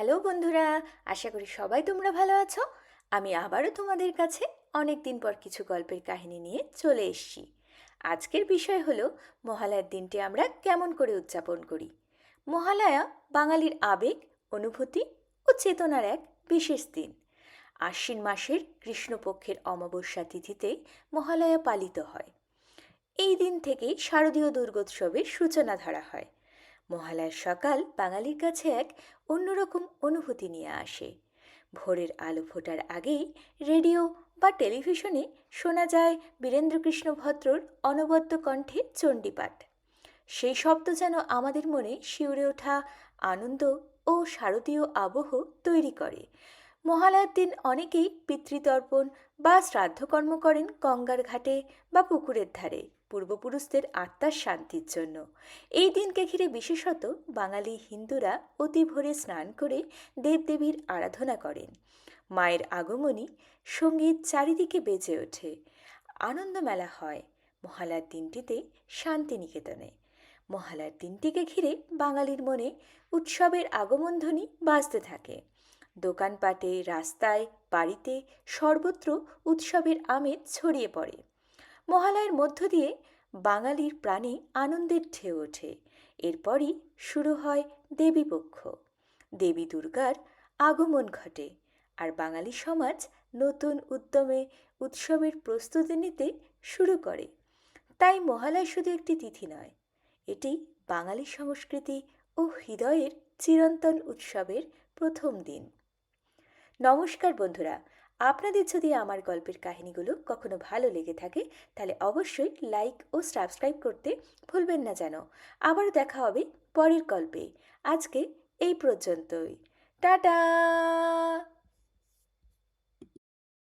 Hello বন্ধুরা, আশা করি সবাই তোমরা ভালো আছো। আমি আবারও তোমাদের কাছে অনেক দিন পর কিছু গল্পের কাহিনী নিয়ে চলে এসেছি। আজকের বিষয় হলো, মহালয়ার দিনটি আমরা কেমন করে উদযাপন করি? মহালয়া বাঙালির আবেগ, অনুভূতি ও চেতনার এক বিশেষ দিন। আশ্বিন মাসের কৃষ্ণপক্ষের অমাবস্যা তিথিতে মহালয়া পালিত হয়। এই দিন থেকেই শারদীয় দুর্গোৎসবের সূচনা ধরা হয়। মহালয়ার সকাল বাঙালির কাছে এক অন্যরকম অনুভূতি নিয়ে আসে। ভোরের আলো ফোটার আগেই রেডিও বা টেলিভিশনে শোনা যায় বীরেন্দ্রকৃষ্ণ ভদ্রর অনবদ্য কণ্ঠে চণ্ডীপাঠ। সেই শব্দ যেন আমাদের মনে শিউরে ওঠা আনন্দ ও শারদীয় আবহ তৈরি করে। মহালয়ার দিন অনেকেই পিতৃতর্পণ বা শ্রাদ্ধকর্ম করেন গঙ্গার ঘাটে বা পুকুরের ধারে। পূর্বপুরুষদের আত্মার শান্তির জন্য। এই দিনকে ঘিরে বিশেষত বাঙালি হিন্দুরা অতি ভোরে স্নান করে দেবদেবীর আরাধনা করেন। মায়ের আগমনী সংগীত চারিদিকে বেজে ওঠে। আনন্দ মেলা হয়। মহালয়ার দিনটিতে শান্তিনিকেতনে। মহালয়ার দিনটিকে ঘিরে বাঙালির মনে উৎসবের আগমনধ্বনি বাজতে থাকে। দোকানপাটে, রাস্তায়, বাড়িতে সর্বত্র উৎসবের আমেজ ছড়িয়ে পড়ে। মহালয়ের মধ্য দিয়ে বাঙালির প্রাণে আনন্দের ঢেউ ওঠে। এরপরই শুরু হয় দেবীপক্ষ দেবী দুর্গার আগমন ঘটে আর বাঙালি সমাজ নতুন উদ্যমে উৎসবের প্রস্তুতি নিতে শুরু করে। তাই মহালয় শুধু একটি তিথি নয়, এটি বাঙালি সংস্কৃতি ও হৃদয়ের চিরন্তন উৎসবের প্রথম দিন। নমস্কার বন্ধুরা আপনাদের যদি আমার গল্পের কাহিনীগুলো কখনো ভালো লেগে থাকে, তাহলে অবশ্যই লাইক ও সাবস্ক্রাইব করতে ভুলবেন না যেন। আবারও দেখা হবে পরের গল্পে। আজকে এই পর্যন্তই। টাটা!